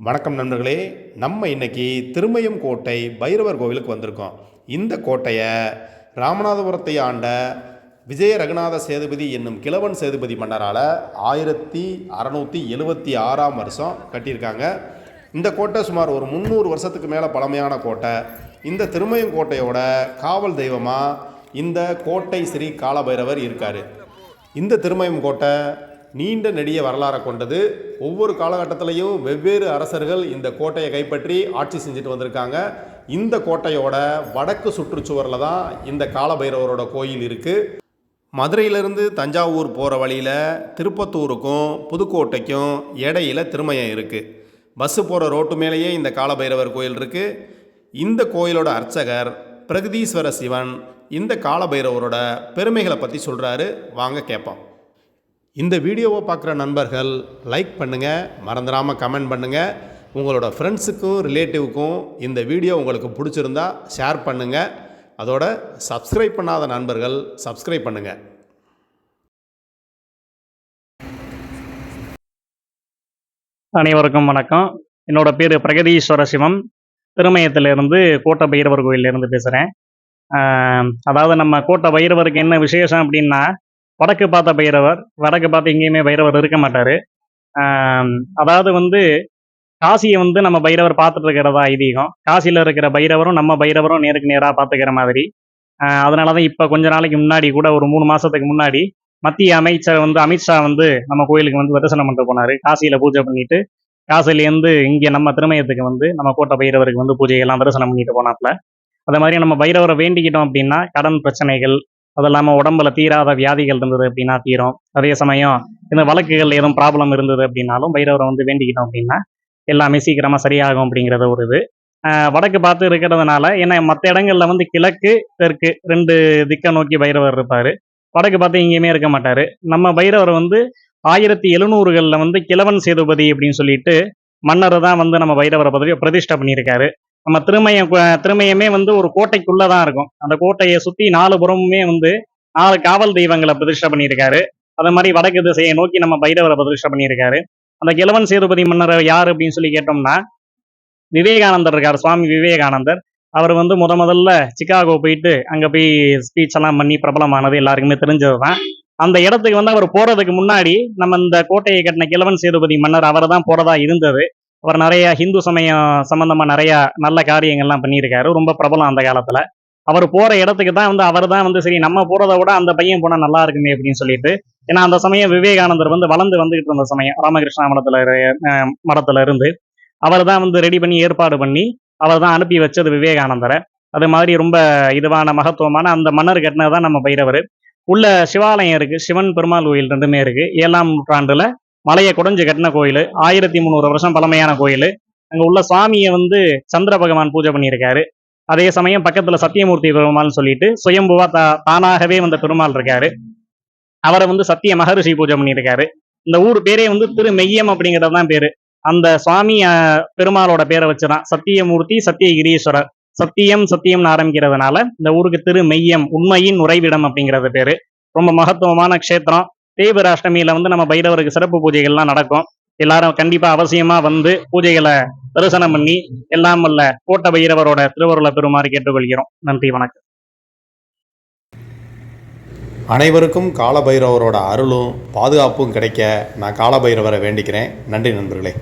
வணக்கம் நண்பர்களே நம்ம இன்னைக்கு திருமயம் கோட்டை பைரவர் கோவிலுக்கு வந்திருக்கோம். இந்த கோட்டையை ராமநாதபுரத்தை ஆண்ட விஜய ரகுநாத சேதுபதி என்னும் கிழவன் சேதுபதி மன்னரால் ஆயிரத்தி அறநூற்றி எழுவத்தி ஆறாம் வருஷம் கட்டியிருக்காங்க. இந்த கோட்டை சுமார் ஒரு முந்நூறு வருஷத்துக்கு மேலே பழமையான கோட்டை. இந்த திருமயம் கோட்டையோட காவல் தெய்வமாக இந்த கோட்டை ஸ்ரீ காலபைரவர் இருக்கார். இந்த திருமயம் கோட்டை நீண்ட நெடிய வரலாறை கொண்டது. ஒவ்வொரு காலகட்டத்திலையும் வெவ்வேறு அரசர்கள் இந்த கோட்டையை கைப்பற்றி ஆட்சி செஞ்சுட்டு வந்திருக்காங்க. இந்த கோட்டையோட வடக்கு சுற்றுச்சுவரில் தான் இந்த காலபைரவரோட கோயில் இருக்குது மதுரையிலிருந்து தஞ்சாவூர் போகிற வழியில் திருப்பத்தூருக்கும் புதுக்கோட்டைக்கும் இடையில திருமயம் இருக்குது பஸ்ஸு போகிற ரோட்டு மேலேயே இந்த காலபைரவர் கோயில் இருக்குது இந்த கோயிலோட அர்ச்சகர் பிரகதீஸ்வர சிவன் இந்த காலபைரவரோட பெருமைகளை பற்றி சொல்கிறாரு வாங்க கேட்போம். இந்த வீடியோவை பார்க்குற நண்பர்கள் லைக் பண்ணுங்கள் மறந்துடாமல் கமெண்ட் பண்ணுங்கள் உங்களோட ஃப்ரெண்ட்ஸுக்கும் ரிலேட்டிவுக்கும் இந்த வீடியோ உங்களுக்கு பிடிச்சிருந்தா ஷேர் பண்ணுங்கள் அதோட சப்ஸ்கிரைப் பண்ணாத நண்பர்கள் சப்ஸ்கிரைப் பண்ணுங்கள் அனைவருக்கும் வணக்கம். என்னோட பேர் பிரகதீஸ்வர சிவம். திருமயத்திலிருந்து கோட்டை பைரவர் கோயிலேருந்து பேசுகிறேன் அதாவது நம்ம கோட்டை பைரவருக்கு என்ன விசேஷம் அப்படின்னா வடக்கு பார்த்த பைரவர் வடக்கு பார்த்து எங்கேயுமே பைரவர் இருக்க மாட்டார். அதாவது வந்து காசியை வந்து நம்ம பைரவர் பார்த்துட்டு இருக்கிறதா ஐதீகம். காசியில் இருக்கிற பைரவரும் நம்ம பைரவரும் நேருக்கு நேராக பார்த்துக்கிற மாதிரி. அதனால தான் இப்போ கொஞ்ச நாளைக்கு முன்னாடி கூட ஒரு மூணு மாதத்துக்கு முன்னாடி மத்திய அமைச்சர் வந்து அமித்ஷா வந்து நம்ம கோயிலுக்கு வந்து தரிசனம் பண்ணிட்டு போனார். காசியில் பூஜை பண்ணிட்டு காசிலேருந்து இங்கே நம்ம திருமயத்துக்கு வந்து நம்ம கோட்டை பைரவருக்கு வந்து பூஜையெல்லாம் தரிசனம் பண்ணிட்டு போனாப்புல. அதே மாதிரி நம்ம பைரவரை வேண்டிக்கிட்டோம் அப்படின்னா கடன் பிரச்சனைகள் அது இல்லாமல் உடம்புல தீராத வியாதிகள் இருந்தது அப்படின்னா தீரும். அதே சமயம் இந்த வழக்குகள் எதுவும் ப்ராப்ளம் இருந்தது அப்படின்னாலும் பைரவரை வந்து வேண்டிக்கிட்டோம் அப்படின்னா எல்லாமே சீக்கிரமாக சரியாகும் அப்படிங்கிறது ஒரு இது. வடக்கு பார்த்து இருக்கிறதுனால ஏன்னா மற்ற இடங்கள்ல வந்து கிழக்கு தெற்கு ரெண்டு திக்கை நோக்கி பைரவர் இருப்பார். வடக்கு பார்த்து எங்கேயுமே இருக்க மாட்டார். நம்ம பைரவர் வந்து ஆயிரத்தி எழுநூறுகளில் வந்து கிழவன் சேதுபதி அப்படின்னு சொல்லிட்டு மன்னர் தான் வந்து நம்ம பைரவரை பதவி பிரதிஷ்டை பண்ணியிருக்காரு. நம்ம திருமயம் திருமயமே வந்து ஒரு கோட்டைக்குள்ளே தான் இருக்கும். அந்த கோட்டையை சுற்றி நாலு புறமுமே வந்து நாலு காவல் தெய்வங்களை பிரதிஷ்டை பண்ணியிருக்காரு. அதே மாதிரி வடக்கு திசையை நோக்கி நம்ம பைரவரை பிரதிஷ்டை பண்ணியிருக்காரு. அந்த கிழவன் சேதுபதி மன்னர் யார் அப்படின்னு சொல்லி கேட்டோம்னா விவேகானந்தர் இருக்கார் சுவாமி விவேகானந்தர். அவர் வந்து முத முதல்ல சிக்காகோ போயிட்டு அங்கே போய் ஸ்பீச் எல்லாம் பண்ணி பிரபலமானது எல்லாருக்குமே தெரிஞ்சது தான் அந்த இடத்துக்கு வந்து அவர் போறதுக்கு முன்னாடி நம்ம இந்த கோட்டையை கட்டின கிழவன் சேதுபதி மன்னர் அவர் தான் போறதா இருந்தது. அவர் நிறைய ஹிந்து சமயம் சம்மந்தமாக நிறைய நல்ல காரியங்கள்லாம் பண்ணியிருக்காரு. ரொம்ப பிரபலம் அந்த காலத்தில். அவர் போகிற இடத்துக்கு தான் வந்து அவர் தான் வந்து சரி நம்ம போகிறத விட அந்த பையன் போனால் நல்லா இருக்குமே அப்படின்னு சொல்லிட்டு ஏன்னா அந்த சமயம் விவேகானந்தர் வந்து வளர்ந்து வந்துகிட்டு இருந்த சமயம் ராமகிருஷ்ணா மடத்தில் மடத்தில் மடத்துல இருந்து. அவர் தான் வந்து ரெடி பண்ணி ஏற்பாடு பண்ணி அவர் தான் அனுப்பி வச்சது விவேகானந்தரை. அது மாதிரி ரொம்ப இதுவான மகத்துவமான அந்த மன்னர் கட்டினது தான் நம்ம பைரவர். உள்ள சிவாலயம் இருக்கு சிவன் பெருமாள் கோயில் ரெண்டுமே இருக்கு. ஏழாம் நூற்றாண்டுல மலையை குடைஞ்சு கட்டின கோயில் ஆயிரத்தி முந்நூறு வருஷம் பழமையான கோயில். அங்கே உள்ள சுவாமியை வந்து சந்திர பகவான் பூஜை பண்ணியிருக்காரு. அதே சமயம் பக்கத்தில் சத்தியமூர்த்தி பெருமாள்னு சொல்லிட்டு சுயம்புவா தா தானாகவே வந்த பெருமாள் இருக்காரு. அவரை வந்து சத்திய மகரிஷி பூஜை பண்ணியிருக்காரு. இந்த ஊர் பேரே வந்து திரு மெய்யம் அப்படிங்கிறது தான் பேரு. அந்த சுவாமி பெருமாளோட பேரை வச்சுதான் சத்தியமூர்த்தி சத்தியகிரீஸ்வரர். சத்தியம் சத்தியம்னு ஆரம்பிக்கிறதுனால இந்த ஊருக்கு திரு மெய்யம் உண்மையின் உறைவிடம் அப்படிங்கிறது பேரு. ரொம்ப மகத்துவமான க்ஷேத்திரம். தேய்பிர அஷ்டமியில வந்து நம்ம பைரவருக்கு சிறப்பு பூஜைகள்லாம் நடக்கும். எல்லாரும் கண்டிப்பா அவசியமா வந்து பூஜைகளை தரிசனம் பண்ணி எல்லாம் வல்ல கோட்ட பைரவரோட திருவருளை பெறுமாறு கேட்டுக்கொள்கிறோம். நன்றி வணக்கம். அனைவருக்கும் காலபைரவரோட அருளும் பாதுகாப்பும் கிடைக்க நான் காலபைரவரை வேண்டிக்கிறேன். நன்றி நண்பர்களே.